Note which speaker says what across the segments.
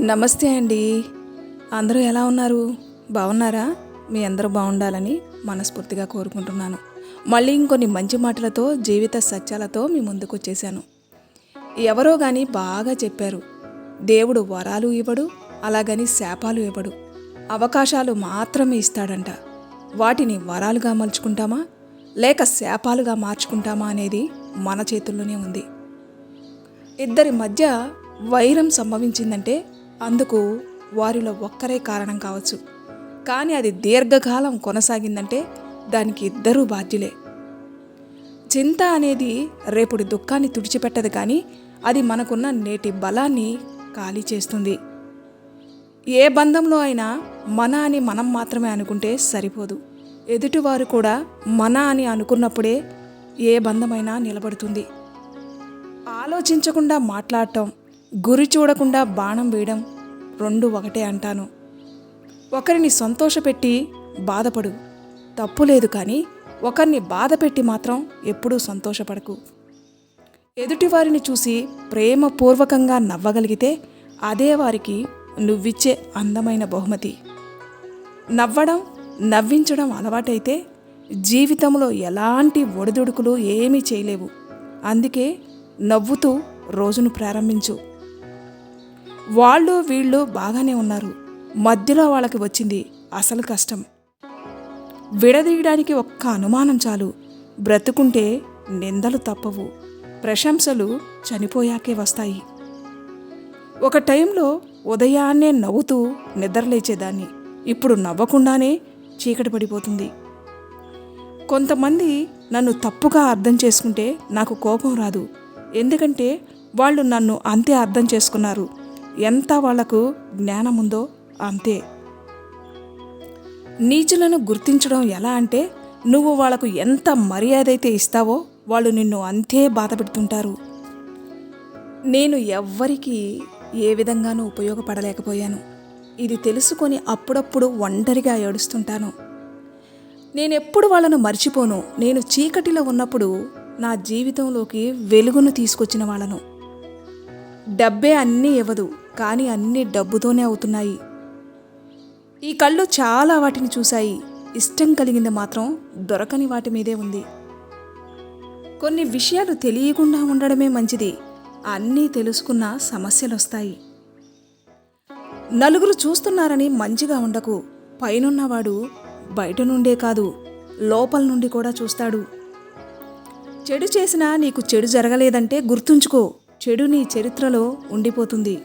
Speaker 1: నమస్తే అండి. అందరూ ఎలా ఉన్నారు? బాగున్నారా? మీ అందరూ బాగుండాలని మనస్ఫూర్తిగా కోరుకుంటున్నాను. మళ్ళీ ఇంకొన్ని మంచి మాటలతో జీవిత సత్యాలతో మీ ముందుకు వచ్చేసాను ఎవరో కానీ బాగా చెప్పారు. దేవుడు వరాలు ఇవ్వడు అలాగని శాపాలు ఇవ్వడు. అవకాశాలు మాత్రమే ఇస్తాడంట. వాటిని వరాలుగా మలుచుకుంటామా? లేక శాపాలుగా మార్చుకుంటామా అనేది మన చేతుల్లోనే ఉంది. ఇద్దరి మధ్య వైరం సంభవించిందంటే అందుకు వారిలో ఒక్కరే కారణం కావచ్చు. కానీ అది దీర్ఘకాలం కొనసాగిందంటే దానికి ఇద్దరూ బాధ్యులే. చింత అనేది రేపుడి దుఃఖాన్ని తుడిచిపెట్టదు కానీ అది మనకున్న నేటి బలాన్ని ఖాళీ చేస్తుంది. ఏ బంధంలో అయినా మన అని మనం మాత్రమే అనుకుంటే సరిపోదు. ఎదుటివారు కూడా మన అని అనుకున్నప్పుడే ఏ బంధమైనా నిలబడుతుంది. ఆలోచించకుండా మాట్లాడటం గురి చూడకుండా బాణం వేయడం రెండు ఒకటే అంటాను. ఒకరిని సంతోషపెట్టి బాధపడు. తప్పు లేదు కానీ ఒకరిని బాధపెట్టి మాత్రం ఎప్పుడూ సంతోషపడకు. ఎదుటివారిని చూసి ప్రేమపూర్వకంగా నవ్వగలిగితే అదే వారికి నువ్విచ్చే అందమైన బహుమతి. నవ్వడం నవ్వించడం అలవాటైతే జీవితంలో ఎలాంటి ఒడిదుడుకులు ఏమీ చేయలేవు. అందుకే నవ్వుతూ రోజును ప్రారంభించు. వాళ్ళు వీళ్ళు బాగానే ఉన్నారు. మధ్యలో వాళ్ళకి వచ్చింది అసలు కష్టం. విడదీయడానికి ఒక్క అనుమానం చాలు. బ్రతుకుంటే నిందలు తప్పవు. ప్రశంసలు చనిపోయాకే వస్తాయి. ఒక టైంలో ఉదయాన్నే నవ్వుతూ నిద్రలేచేదాన్ని. ఇప్పుడు నవ్వకుండానే చీకటి పడిపోతుంది. కొంతమంది నన్ను తప్పుగా అర్థం చేసుకుంటే నాకు కోపం రాదు. ఎందుకంటే వాళ్ళు నన్ను అంతే అర్థం చేసుకున్నారు. ఎంత వాళ్ళకు జ్ఞానం ఉందో అంతే. నీచులను గుర్తించడం ఎలా అంటే నువ్వు వాళ్ళకు ఎంత మర్యాద అయితే ఇస్తావో వాళ్ళు నిన్ను అంతే బాధ పెడుతుంటారు. నేను ఎవ్వరికీ ఏ విధంగానూ ఉపయోగపడలేకపోయాను. ఇది తెలుసుకొని అప్పుడప్పుడు ఒంటరిగా ఏడుస్తుంటాను. నేనెప్పుడు వాళ్ళను మర్చిపోను. నేను చీకటిలో ఉన్నప్పుడు నా జీవితంలోకి వెలుగును తీసుకొచ్చిన వాళ్ళను. డబ్బే అన్నీ ఇవ్వదు. కానీ అన్నీ డబ్బుతోనే అవుతున్నాయి. ఈ కళ్ళు చాలా వాటిని చూశాయి. ఇష్టం కలిగింది మాత్రం దొరకని వాటి మీదే ఉంది. కొన్ని విషయాలు తెలియకుండా ఉండడమే మంచిది. అన్నీ తెలుసుకున్న సమస్యలొస్తాయి. నలుగురు చూస్తున్నారని మంచిగా ఉండకు. పైనున్నవాడు బయట నుండే కాదు లోపల నుండి కూడా చూస్తాడు. చెడు చేసినా నీకు చెడు జరగలేదంటే గుర్తుంచుకో. చెడు నీ చరిత్రలో ఉండిపోతుంది.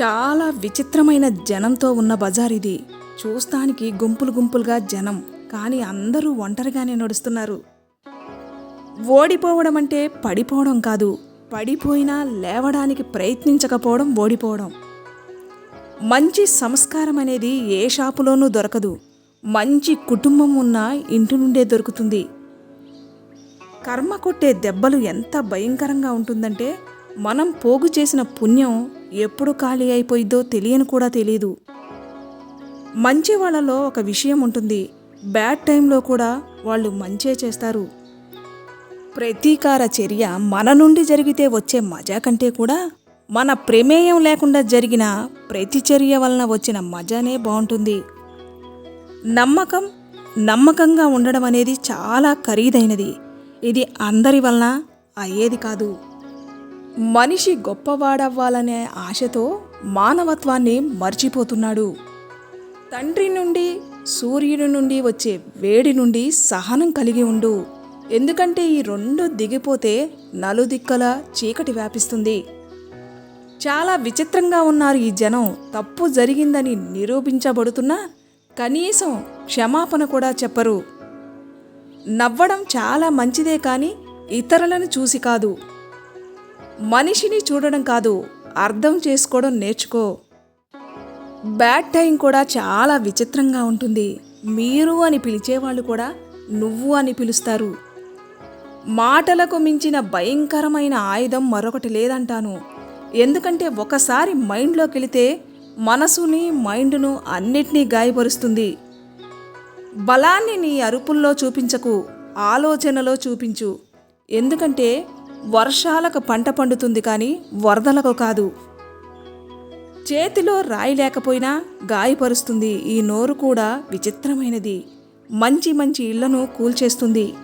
Speaker 1: చాలా విచిత్రమైన జనంతో ఉన్న బజార్ ఇది. చూస్తానికి గుంపులు గుంపులుగా జనం కానీ అందరూ ఒంటరిగానే నడుస్తున్నారు. ఓడిపోవడం అంటే పడిపోవడం కాదు. పడిపోయినా లేవడానికి ప్రయత్నించకపోవడం ఓడిపోవడం. మంచి సంస్కారం అనేది ఏ షాపులోనూ దొరకదు. మంచి కుటుంబం ఉన్న ఇంటి నుండే దొరుకుతుంది. కర్మ కొట్టే దెబ్బలు ఎంత భయంకరంగా ఉంటుందంటే మనం పోగు చేసిన పుణ్యం ఎప్పుడు ఖాళీ అయిపోయిద్దో తెలియని కూడా తెలియదు మంచి వాళ్ళలో ఒక విషయం ఉంటుంది. బ్యాడ్ టైంలో కూడా వాళ్ళు మంచే చేస్తారు. ప్రతీకార చర్య మన నుండి జరిగితే వచ్చే మజా కంటే కూడా మన ప్రమేయం లేకుండా జరిగిన ప్రతిచర్య వలన వచ్చిన మజానే బాగుంటుంది. నమ్మకం నమ్మకంగా ఉండడం అనేది చాలా ఖరీదైనది. ఇది అందరి వలన అయ్యేది కాదు. మనిషి గొప్పవాడవ్వాలనే ఆశతో మానవత్వాన్ని మర్చిపోతున్నాడు. తండ్రి నుండి సూర్యుడి నుండి వచ్చే వేడి నుండి సహనం కలిగి ఉండు. ఎందుకంటే ఈ రెండు దిగిపోతే నలుదిక్కల చీకటి వ్యాపిస్తుంది. చాలా విచిత్రంగా ఉన్నారు ఈ జనం. తప్పు జరిగిందని నిరూపించబడుతున్నా కనీసం క్షమాపణ కూడా చెప్పరు. నవ్వడం చాలా మంచిదే కానీ ఇతరులను చూసి కాదు. మనిషిని చూడడం కాదు అర్థం చేసుకోవడం నేర్చుకో. బ్యాడ్ టైం కూడా చాలా విచిత్రంగా ఉంటుంది. మీరు అని పిలిచేవాళ్ళు కూడా నువ్వు అని పిలుస్తారు. మాటలకు మించిన భయంకరమైన ఆయుధం మరొకటి లేదంటాను. ఎందుకంటే ఒకసారి మైండ్లోకి వెళితే మనసుని మైండ్ను అన్నిటినీ గాయపరుస్తుంది. బలాన్ని నీ అరుపుల్లో చూపించకు ఆలోచనలో చూపించు. ఎందుకంటే వర్షాలకు పంట పండుతుంది కానీ వరదలకు కాదు. చేతిలో రాయి లేకపోయినా గాయపరుస్తుంది. ఈ నోరు కూడా విచిత్రమైనది. మంచి మంచి ఇళ్ళను కూల్చేస్తుంది.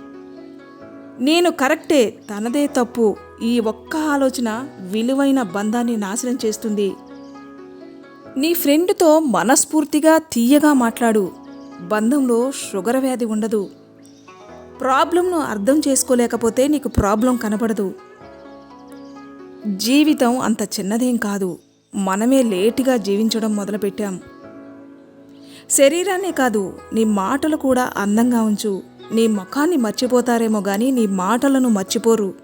Speaker 1: నేను కరెక్టే తనదే తప్పు. ఈ ఒక్క ఆలోచన విలువైన బంధాన్ని నాశనం చేస్తుంది. నీ ఫ్రెండ్తో మనస్ఫూర్తిగా తీయగా మాట్లాడు. బంధంలో షుగర్ వ్యాధి ఉండదు. ప్రాబ్లంను అర్థం చేసుకోలేకపోతే నీకు ప్రాబ్లం కనపడదు. జీవితం అంత చిన్నదేం కాదు. మనమే లేటుగా జీవించడం మొదలుపెట్టాం. శరీరాన్నే కాదు నీ మాటలు కూడా అందంగా ఉంచు. నీ ముఖాన్ని మర్చిపోతారేమో గాని నీ మాటలను మర్చిపోరు.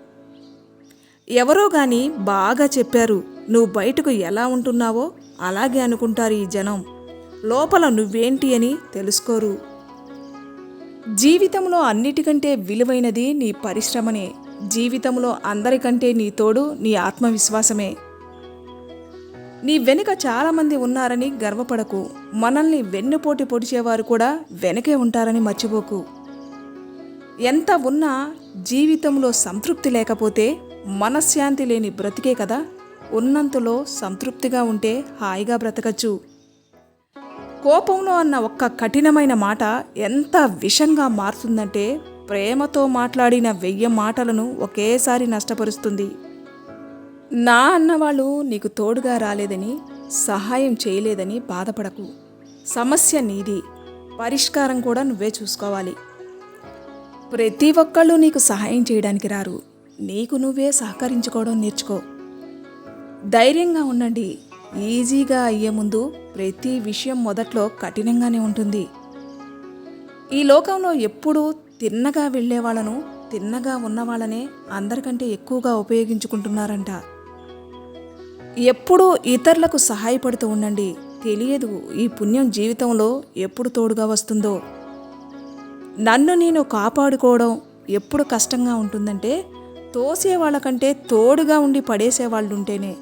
Speaker 1: ఎవరో గాని బాగా చెప్పారు నువ్వు బయటకు ఎలా ఉంటున్నావో అలాగే అనుకుంటారు ఈ జనం. లోపల నువ్వేంటి అని తెలుసుకోరు. జీవితంలో అన్నిటికంటే విలువైనది నీ పరిశ్రమనే. జీవితంలో అందరికంటే నీ తోడు నీ ఆత్మవిశ్వాసమే. నీ వెనుక చాలామంది ఉన్నారని గర్వపడకు. మనల్ని వెన్నుపోటి పొడిచేవారు కూడా వెనకే ఉంటారని మర్చిపోకు. ఎంత ఉన్నా జీవితంలో సంతృప్తి లేకపోతే మనశ్శాంతి లేని బ్రతికే కదా. ఉన్నంతలో సంతృప్తిగా ఉంటే హాయిగా బ్రతకచ్చు. కోపంలో అన్న ఒక్క కఠినమైన మాట ఎంత విషంగా మారుతుందంటే ప్రేమతో మాట్లాడిన వెయ్యి మాటలను ఒకేసారి నష్టపరుస్తుంది. నా అన్నవాళ్ళు నీకు తోడుగా రాలేదని సహాయం చేయలేదని బాధపడకు. సమస్య నీది. పరిష్కారం కూడా నువ్వే చూసుకోవాలి. ప్రతి ఒక్కళ్ళు నీకు సహాయం చేయడానికి రారు. నీకు నువ్వే సహకరించుకోవడం నేర్చుకో. ధైర్యంగా ఉండండి. ఈజీగా అయ్యే ముందు ప్రతి విషయం మొదట్లో కఠినంగానే ఉంటుంది. ఈ లోకంలో ఎప్పుడూ తిన్నగా వెళ్ళే వాళ్ళను తిన్నగా ఉన్నవాళ్ళనే అందరికంటే ఎక్కువగా ఉపయోగించుకుంటున్నారంట. ఎప్పుడూ ఇతరులకు సహాయపడుతూ ఉండండి. తెలియదు ఈ పుణ్యం జీవితంలో ఎప్పుడు తోడుగా వస్తుందో. నన్ను నేను కాపాడుకోవడం ఎప్పుడు కష్టంగా ఉంటుందంటే తోసే వాళ్ళకంటే తోడుగా ఉండి పడేసే వాళ్ళు ఉంటేనే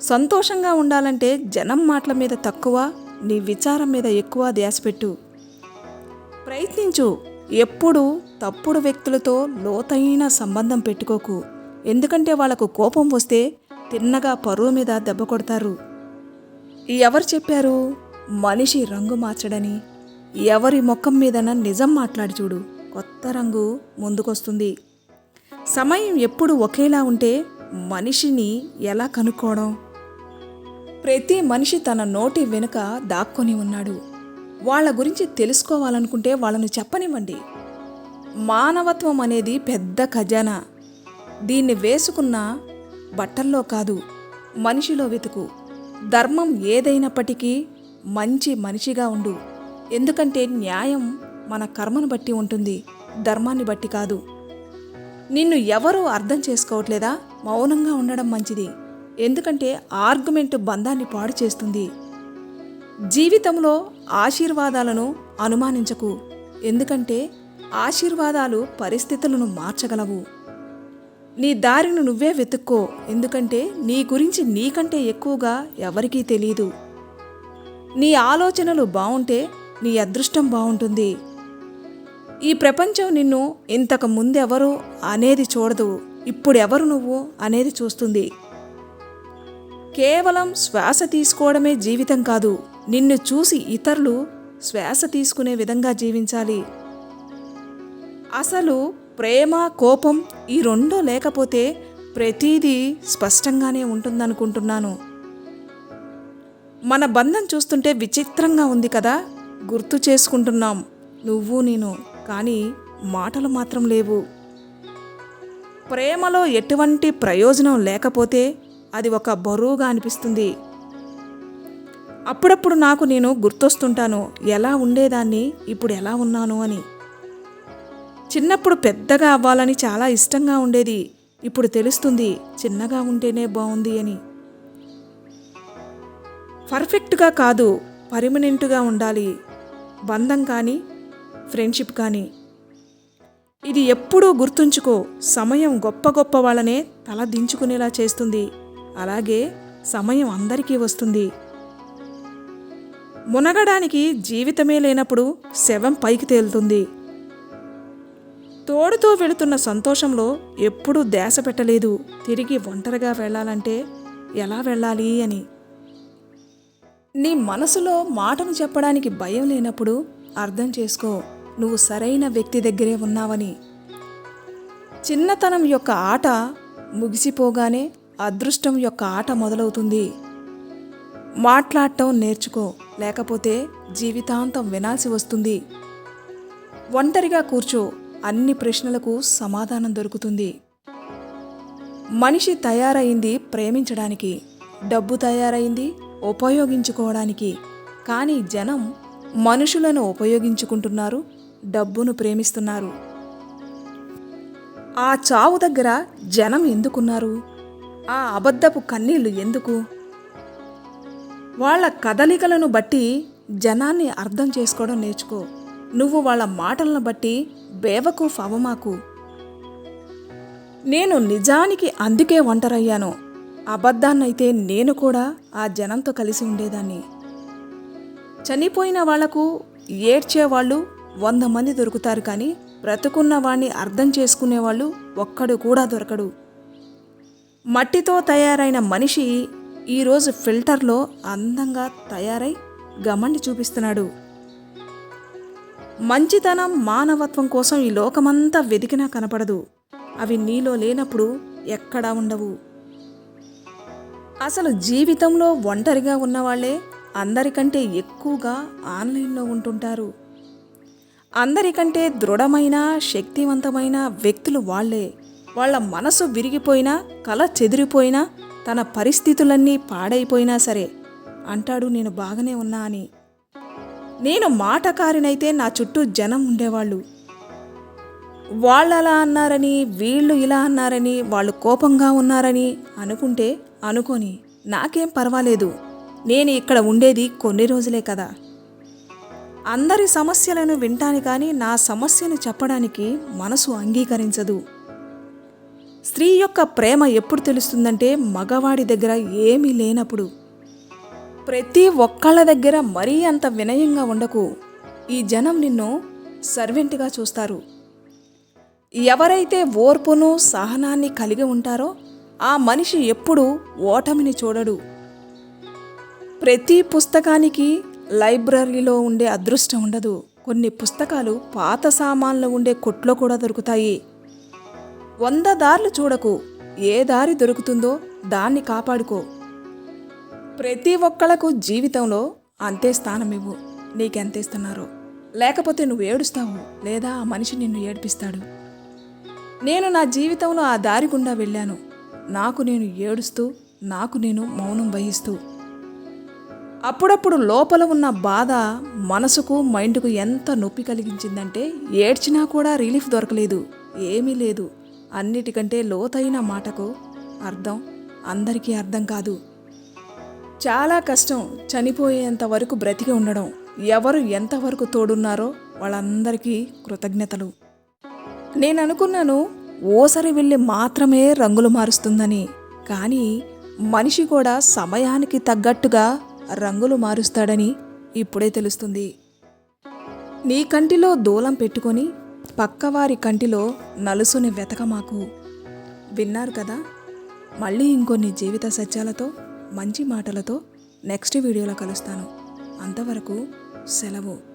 Speaker 1: సంతోషంగా ఉండాలంటే జనం మాటల మీద తక్కువ నీ విచారం మీద ఎక్కువ ధ్యాస పెట్టు. ప్రయత్నించు. ఎప్పుడు తప్పుడు వ్యక్తులతో లోతైన సంబంధం పెట్టుకోకు. ఎందుకంటే వాళ్ళకు కోపం వస్తే తిన్నగా పరువు మీద దెబ్బ కొడతారు. ఎవరు చెప్పారు? మనిషి రంగు మార్చడని. ఎవరి ముఖం మీదన నిజం మాట్లాడి చూడు. కొత్త రంగు ముందుకొస్తుంది. సమయం ఎప్పుడు ఒకేలా ఉంటే మనిషిని ఎలా కనుక్కోవడం? ప్రతి మనిషి తన నోటి వెనుక దాక్కొని ఉన్నాడు. వాళ్ళ గురించి తెలుసుకోవాలనుకుంటే వాళ్ళను చెప్పనివ్వండి. మానవత్వం అనేది పెద్ద ఖజానా. దీన్ని వేసుకున్న బట్టల్లో కాదు మనిషిలో వెతుకు. ధర్మం ఏదైనప్పటికీ మంచి మనిషిగా ఉండు. ఎందుకంటే న్యాయం మన కర్మను బట్టి ఉంటుంది ధర్మాన్ని బట్టి కాదు. నిన్ను ఎవరూ అర్థం చేసుకోవట్లేదా? మౌనంగా ఉండడం మంచిది. ఎందుకంటే ఆర్గ్యుమెంట్ బంధాన్ని పాడు చేస్తుంది. జీవితంలో ఆశీర్వాదాలను అనుమానించకు. ఎందుకంటే ఆశీర్వాదాలు పరిస్థితులను మార్చగలవు. నీ దారిని నువ్వే వెతుక్కో. ఎందుకంటే నీ గురించి నీకంటే ఎక్కువగా ఎవరికీ తెలియదు నీ ఆలోచనలు బాగుంటే నీ అదృష్టం బాగుంటుంది ఈ ప్రపంచం నిన్ను ఇంతకు ముందెవరు అనేది చూడదు. ఇప్పుడు ఎవరు నువ్వు అనేది చూస్తుంది. కేవలం శ్వాస తీసుకోవడమే జీవితం కాదు నిన్ను చూసి ఇతరులు శ్వాస తీసుకునే విధంగా జీవించాలి. అసలు ప్రేమ కోపం ఈ రెండో లేకపోతే ప్రతీదీ స్పష్టంగానే ఉంటుందనుకుంటున్నాను. మన బంధం చూస్తుంటే విచిత్రంగా ఉంది కదా గుర్తు చేసుకుంటున్నాం నువ్వు నేను కానీ మాటలు మాత్రం లేవు. ప్రేమలో ఎటువంటి ప్రయోజనం లేకపోతే అది ఒక బరువుగా అనిపిస్తుంది. అప్పుడప్పుడు నాకు నేను గుర్తొస్తుంటాను ఎలా ఉండేదాన్ని ఇప్పుడు ఎలా ఉన్నాను అని. చిన్నప్పుడు పెద్దగా అవ్వాలని చాలా ఇష్టంగా ఉండేది ఇప్పుడు తెలుస్తుంది చిన్నగా ఉంటేనే బాగుంది అని. పర్ఫెక్ట్గా కాదు పర్మనెంట్గా ఉండాలి బంధం కానీ ఫ్రెండ్షిప్ కానీ. ఇది ఎప్పుడూ గుర్తుంచుకో సమయం గొప్ప గొప్ప వాళ్ళనే తల దించుకునేలా చేస్తుంది. అలాగే సమయం అందరికీ వస్తుంది. మునగడానికి జీవితమే లేనప్పుడు శవం పైకి తేలుతుంది. తోడుతో వెళుతున్న సంతోషంలో ఎప్పుడూ దేశ పెట్టలేదు. తిరిగి ఒంటరిగా వెళ్ళాలంటే ఎలా వెళ్ళాలి అని. నీ మనసులో మాటను చెప్పడానికి భయం లేనప్పుడు అర్థం చేసుకో. నువ్వు సరైన వ్యక్తి దగ్గరే ఉన్నావని. చిన్నతనం యొక్క ఆట ముగిసిపోగానే అదృష్టం యొక్క ఆట మొదలవుతుంది. మాట్లాడటం నేర్చుకో లేకపోతే జీవితాంతం వినాల్సి వస్తుంది. ఒంటరిగా కూర్చో అన్ని ప్రశ్నలకు సమాధానం దొరుకుతుంది. మనిషి తయారైంది ప్రేమించడానికి డబ్బు తయారైంది ఉపయోగించుకోవడానికి కానీ జనం మనుషులను ఉపయోగించుకుంటున్నారు డబ్బును ప్రేమిస్తున్నారు. ఆ చావు దగ్గర జనం ఎందుకున్నారు? ఆ అబద్ధపు కన్నీళ్ళు ఎందుకు? వాళ్ళ కదలికలను బట్టి జనాన్ని అర్థం చేసుకోవడం నేర్చుకో. నువ్వు వాళ్ళ మాటలను బట్టి బేవకు అవమాకు నేను నిజానికి అందుకే ఒంటరయ్యాను. అబద్ధాన్నైతే నేను కూడా ఆ జనంతో కలిసి ఉండేదాన్ని. చనిపోయిన వాళ్ళకు ఏడ్చేవాళ్ళు వంద మంది దొరుకుతారు కానీ బ్రతుకున్న వాణ్ణి అర్థం చేసుకునేవాళ్ళు ఒక్కడు కూడా దొరకడు. మట్టితో తయారైన మనిషి ఈరోజు ఫిల్టర్లో అందంగా తయారై గమండి చూపిస్తున్నాడు. మంచితనం మానవత్వం కోసం ఈ లోకమంతా వెతికినా కనపడదు. అవి నీలో లేనప్పుడు ఎక్కడా ఉండవు. అసలు జీవితంలో ఒంటరిగా ఉన్నవాళ్ళే అందరికంటే ఎక్కువగా ఆన్లైన్లో ఉంటుంటారు. అందరికంటే దృఢమైన శక్తివంతమైన వ్యక్తులు వాళ్ళే వాళ్ళ మనసు విరిగిపోయినా కల చెదిరిపోయినా తన పరిస్థితులన్నీ పాడైపోయినా సరే అంటాడు నేను బాగానే ఉన్నా అని. నేను మాటకారినైతే నా చుట్టూ జనం ఉండేవాళ్ళు. వాళ్ళు అలా అన్నారని వీళ్ళు ఇలా అన్నారని వాళ్ళు కోపంగా ఉన్నారని అనుకుంటే అనుకోని నాకేం పర్వాలేదు. నేను ఇక్కడ ఉండేది కొన్ని రోజులే కదా. అందరి సమస్యలను వింటాను కానీ నా సమస్యను చెప్పడానికి మనసు అంగీకరించదు. స్త్రీ యొక్క ప్రేమ ఎప్పుడు తెలుస్తుందంటే మగవాడి దగ్గర ఏమీ లేనప్పుడు. ప్రతి ఒక్కళ్ళ దగ్గర మరీ అంత వినయంగా ఉండకు. ఈ జనం నిన్ను సర్వెంట్గా చూస్తారు. ఎవరైతే ఓర్పును సహనాన్ని కలిగి ఉంటారో ఆ మనిషి ఎప్పుడూ ఓటమిని చూడడు. ప్రతి పుస్తకానికి లైబ్రరీలో ఉండే అదృష్టం ఉండదు. కొన్ని పుస్తకాలు పాత సామాన్లు ఉండే కొట్లో కూడా దొరుకుతాయి. వంద దారులు చూడకు. ఏ దారి దొరుకుతుందో దాన్ని కాపాడుకో. ప్రతి ఒక్కళ్ళకు జీవితంలో అంతే స్థానం ఇవ్వు. నీకెంతేస్తున్నారో లేకపోతే నువ్వు ఏడుస్తావు. లేదా ఆ మనిషి నిన్ను ఏడిపిస్తాడు. నేను నా జీవితంలో ఆ దారి గుండా వెళ్ళాను. నాకు నేను ఏడుస్తూ నాకు నేను మౌనం వహిస్తూ. అప్పుడప్పుడు లోపల ఉన్న బాధ మనసుకు మైండ్కు ఎంత నొప్పి కలిగించిందంటే ఏడ్చినా కూడా రిలీఫ్ దొరకలేదు ఏమీ లేదు. అన్నిటికంటే లోతైన మాటకు అర్థం అందరికీ అర్థం కాదు. చాలా కష్టం చనిపోయేంత వరకు బ్రతికి ఉండడం. ఎవరు ఎంతవరకు తోడున్నారో వాళ్ళందరికీ కృతజ్ఞతలు. నేను అనుకున్నాను ఓసరి వెళ్ళి మాత్రమే రంగులు మారుస్తుందని. కానీ మనిషి కూడా సమయానికి తగ్గట్టుగా రంగులు మారుస్తాడని ఇప్పుడే తెలుస్తుంది. నీ కంటిలో దూలం పెట్టుకొని పక్కవారి కంటిలో నలుసుని వెతకమాకు. విన్నారు కదా? మళ్ళీ ఇంకొన్ని జీవిత సత్యాలతో మంచి మాటలతో నెక్స్ట్ వీడియోలో కలుస్తాను. అంతవరకు సెలవు.